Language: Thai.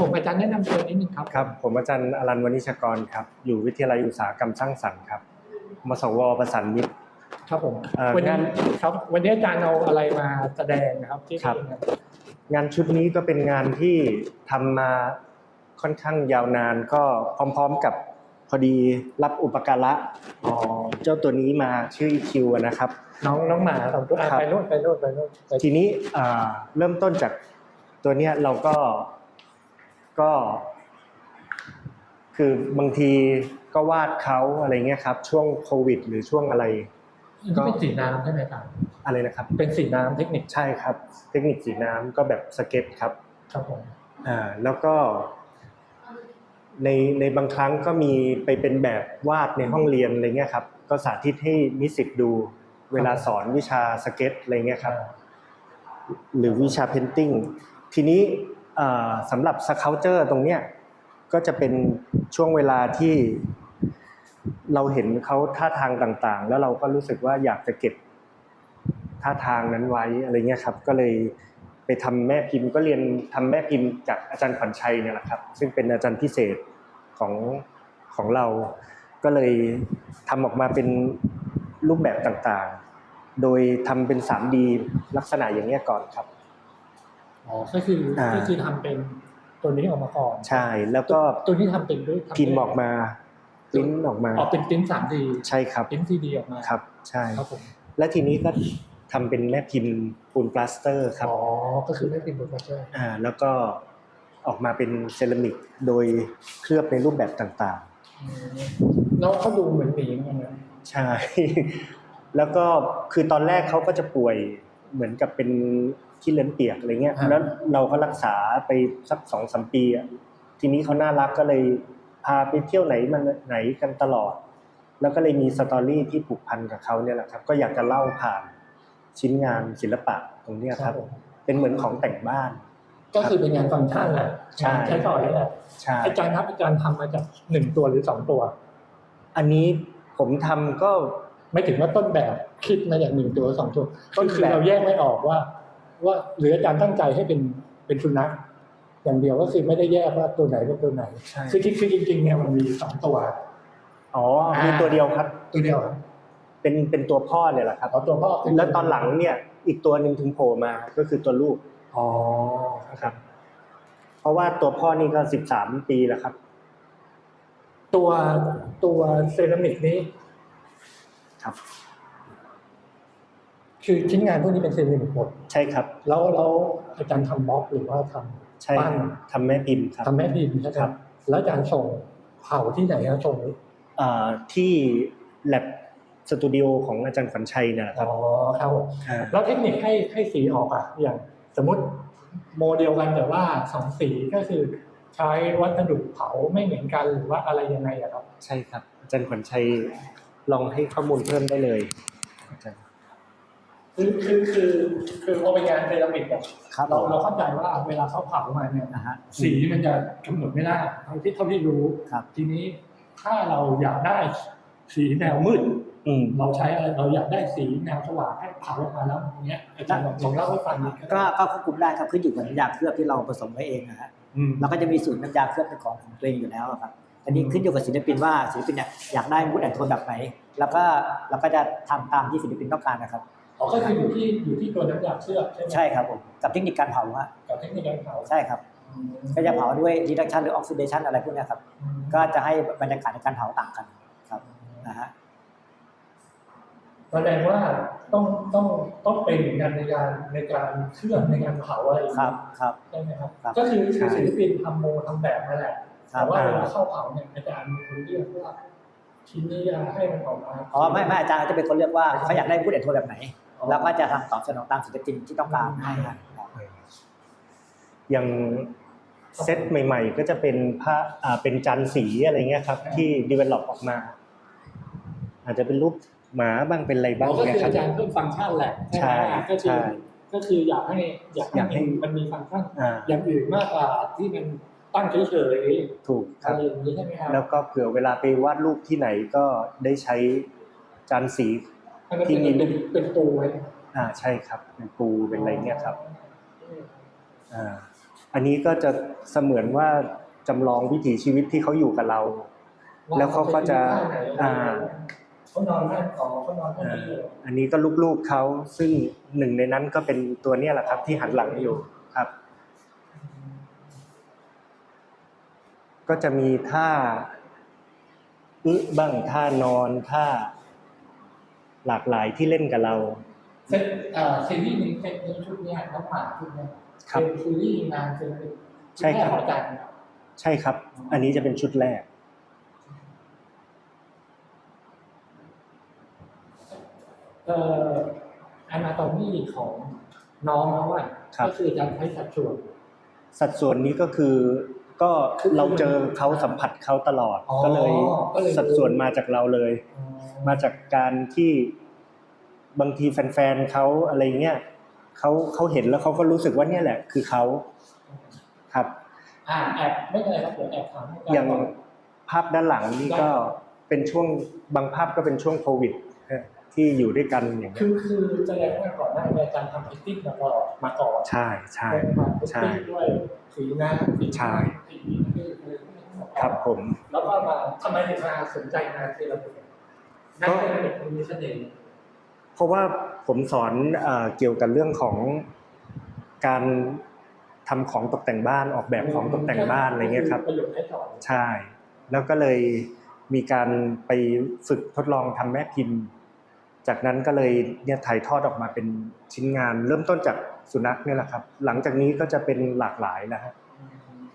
ผมอาจารย์แนะนำตัวนิดนึงครับครับ ผมอาจารย์อรันวณิชกรครับ อยู่วิทยาลัยอุตสาหกรรมสร้างสรรค์ครับมสวประสานมิตรครับผมเอ่อวันนี้งานครับวันนี้อาจารย์เอาอะไรมาแสดงนะครับที่ครับนี่นะงานชุดนี้ก็เป็นงานที่ทำมาค่อนข้างยาวนานก็พร้อม ๆกับพอดีรับอุปการะอ๋อเจ้าตัวนี้มาชื่อคิวนะครับ น้องน้องหมาสองตัวอะครับไปโน่นไปโน่นไปโน่นไปทีนี้อ่าเริ่มต้นจากตัวเนี้ยเราก็ ก็ คือบางทีก็วาดเขาอะไรเงี้ยครับ ช่วงโควิด หรือช่วงอะไรอันนี้เป็นสีน้ำใช่ไหมครับอะไรนะครับ เป็นสีน้ำเทคนิคใช่ครับ เทคนิคสีน้ำก็แบบสเก็ตครับครับผมอ่าแล้วก็ในในบางครั้งก็มีไปเป็นแบบวาดในห้องเรียนอะไรเงี้ยครับ ก็สาธิตให้นิสิตดูเวลาสอนวิชาสเก็ตอะไรเงี้ยครับ หรือวิชาเพนติ้งทีนี้อ่า สำหรับสเคาเจอร์ตรงเนี้ยก็จะเป็นช่วงเวลาที่เราเห็นเขาท่าทางต่างๆ แล้วเราก็รู้สึกว่าอยากจะเก็บท่าทางนั้นไว้อะไรเงี้ยครับก็เลยไปทำแม่พิมพ์ก็เรียนทำแม่พิมพ์จากอาจารย์ขวัญชัยเนี่ยแหละครับ ซึ่งเป็นอาจารย์พิเศษของของเรา ก็เลยทำออกมาเป็นรูปแบบต่างๆ โดยทำเป็น 3D ลักษณะอย่างเงี้ยก่อนครับ อ๋อก็คืออ่าก็คือทำเป็นตัวนี้ออกมาก่อนใช่แล้วก็ตัวนี้ทำเป็นด้วยทำด้วยพิมพ์ออกมาปริ้นออกมาอ๋อเป็นปริ้นสามดีใช่ครับปริ้นซีดีออกมาครับ ใช่ครับผมและทีนี้ก็ทำเป็นแม่พิมพ์ปูนปลาสเตอร์ครับอ๋อก็คือไม่เป็นโปรเจกต์อ่าแล้วก็ออกมาเป็นเซรามิกโดยเคลือบในรูปแบบต่างแล้วเขาดูเหมือนหมีเหมือนกันนะๆใช่ แล้วก็คือตอนแรกเขาก็จะป่วย เหมือนกับเป็นที่เลือนเปียกอะไรเงี้ย แล้วเราก็รักษาไปสักสองสามปีอะทีนี้เขาน่ารักก็เลยพาไปเที่ยวไหนมันไหนกันตลอด แล้วก็เลยมีสตอรี่ที่ผูกพันกับเขาเนี่ยแหละครับ ก็อยากจะเล่าผ่านชิ้นงานศิลปะตรงเนี้ยครับผมเป็นเหมือนของแต่งบ้าน ก็คือเป็นงานฟังก์ชันแหละใช่งานใช้สอยนี่แหละใช่อาจารย์ครับอาจารย์ทำมาจากหนึ่งตัวหรือสองตัว อันนี้ผมทำก็ ไม่ถึงว่าต้นแบบคิดมาจากหนึ่งตัวสองตัวต้นแบบคือเราแยกไม่ออกว่า ว่าหรืออาจารย์ตั้งใจให้เป็นเป็นสุนัขอย่างเดียวก็คือไม่ได้แยกว่าตัวไหนเป็นตัวไหนใช่คือที่คือจริงๆเนี่ยมันมีสองตัวอ๋อมีตัวเดียวครับ ตัวเดียวครับเป็นเป็นตัวพ่อเนี่ยแหละครับเอาตัวพ่อคืแล้วตอนหลังเนี่ย อีกตัวหนึ่งถึงโผล่มาก็คือตัวลูกอ๋อครับ เพราะว่าตัวพ่อนี่ก็สิบสามปีแล้วครับ ตัวตัวเซรามิกนี้ ครับ คือชิ้นงานพวกนี้เป็นเซรามิกหมดใช่ครับ แล้วแล้วอาจารย์ทำบล็อกหรือว่าทำใช่ปั้นทำแม่พิมพ์ครับทำแม่พิมพ์ใช่ไหมครับ แล้วอาจารย์ส่งเผาที่ไหนครับส่งอ่าที่แลบสตูดิโอของอาจารย์ขวัญชัยเนี่ยแหละคอ๋รับอครับผมอ่าแล้วเทคนิคให้ให้สีออกอะอย่างสมมติโมเดลกันแต่ว่าสองสีก็คือใช้วัสดุเผาไม่เหมือนกันหรือว่าอะไรยังไงอะครับ ใช่ครับอาจารย์ขวัญชัย ลองให้ข้อมูลเพิ่มได้เลยอาจารย์คือคือคือคือพอเป็นงานเซรามิกอะครับเราเราเข้าใจว่าเวลาเขาเผามาเนี่ยนะฮะสีมันจะกำหนดไม่ได้เท่าที่เท่าที่รู้ครับทีนี้ถ้าเราอยากได้สีแนวมืดอืมเราใช้อะไรเราอยากได้สีแนวสว่างให้เผาออกมาแล้วอย่างเงี้ยอาจารย์ลองลองเล่าให้ฟังนิดนึงก็ก็ควบคุมได้ครับขึ้นอยู่กับน้ำยาเคลือบที่เราผสมไว้เองนะฮะอืมเราก็จะมีสูตรน้ำยาเคลือบเป็นของของตัวเองอยู่แล้วอะครับ อันนี้ขึ้นอยู่กับศิลปินว่าศิลปินเนี่ยอยากได้มูดแอนโทนแบบไหน แล้วก็เราก็จะทำตามที่ศิลปินต้องการนะครับอ๋อก็คืออยู่ที่อยู่ที่ตัวน้ำยาเคลือบใช่ไหมใช่ครับผมกับเทคนิคการเผาฮะกับเทคนิคการเผาใช่ครับก็จะเผาด้วย reduction หรือ oxidation อะไรพวกเนี้ยครับ ก็จะให้บรรยากาศในการเผาต่างกันครับนะฮะแสดงว่าต้องต้องต้องเป็นเหมือนกันในการในการเคลือบในการเผาอะไรอย่างครัเงี้บยครับใช่ไหมครับครับก็คือใช่คือศิลปินทำโมทำแบบมาแหละครั แต่บว่าเวลาเข้าเผาเนี่ยอาจารย์มีคนเลือกว่าชิ้นนี้จะให้มันออกมาอ๋อไม่ไม่อาจารย์จะเป็นคนเลือกว่าเขาอยากได้มูดแอนโทนแบบไหนแล้วก็จะทำตอบสนองตามศิลปินที่ต้องการให้ฮะครับอย่างเซตใหม่ ๆ ก็จะเป็นผ้าอ่าเป็นจานสีอะไรเงี้ยครับ ที่ดีเวลลอปออกมา อาจจะเป็นรูปหมาบ้างเป็นอะไรอ๋บ้างอก็เนี่ยคือครับอาจารย์เพิ่มฟังก์ชันแหละใช่ไหมก็คือใช่ก็คืออยากให้อยากอยากให้ให้มันมีฟังก์ชันอ่าอย่างอื่นมากกว่าที่มัน ตั้งเฉยถูกๆคอะรับไรอย่างนี้ใช่ไหมครับแล้วก็เผื่อเวลาไปวาดรูปที่ไหนก็ได้ใช้จานสีให้มันที่เป็นมีเป็นเป็นปูไว้อ่าใช่ครับเป็นปูเป็นอะไรเงี้ยครับอ่าอันนี้ก็จะเสมือนว่าจำลองวิถีชีวิตที่เขาอยู่กับเรา แล้วเขาก็จะอ่าเขานอนหน้าต่อเขานอนหน้าที่เลยอันนี้ก็ลูกๆเขาซึ่งหนึ่งในนั้นก็เป็นตัวเนี้ยแหละครับ ที่หันหลังอยู่ครับ ก็จะมีท่าอึบ้างท่านอนท่าหลากหลายที่เล่นกับเราเซตเอ่อซีรีส์นี้เซตนี้ชุดเนี้ยน้องหมาชุดเนี้ยครับเป็นซีรีส์งานเป็นใช่ครับแม่ของอาจารย์ครับใช่ครับ อันนี้จะเป็นชุดแรกเอ่ออนาโตมีของน้องเขาอะครับก็คืออาจารย์ใช้สัดส่วน สัดส่วนนี้ก็คือ ก็เราเจอเขาสัมผัสเขาตลอดอ๋อก็เลยก็เลยสัดส่วนมาจากเราเลย มาจากการที่บางทีแฟนๆเขาอะไรเงี้ยเขาเขาเห็นแล้วเขาก็รู้สึกว่าเนี่ยแหละ คือเขาครับอ่าแอบไม่เป็นไรครับเดี๋ยวแอบถามให้อาจารอย่างก่อนภาพด้านหลังนี่ก็เป็นช่วงบางภาพก็เป็นช่วงโควิดนะที่อยู่ด้วยกันอย่างเงี้คืยอคือแสดงว่าก่อนหน้านี้อาจารย์ทำพิตติ้งมาก่อนมาก่อนใช่ใช่เป็นมาพิตใช่ติ้งด้วยสีน้ำสีใช่สีนี้คือคือ ครับผม แล้วก็มาทำไมถึงมาสนใจงานเซรามิกงานเซรามิกมันมีเสน่ห์เพราะว่าผมสอนเอ่อเกี่ยวกับเรื่องของการทำของตกแต่งบ้านออกแบบของตกแต่งบ้านอะไรเงี้ยครับประโยชน์ให้สอนใช่ แล้วก็เลยมีการไปฝึกทดลองทำแม่พิมพ์ จากนั้นก็เลยเนี่ยถ่ายทอดออกมาเป็นชิ้นงาน เริ่มต้นจากสุนัขเนี่ยแหละครับ หลังจากนี้ก็จะเป็นหลากหลายแล้วฮะ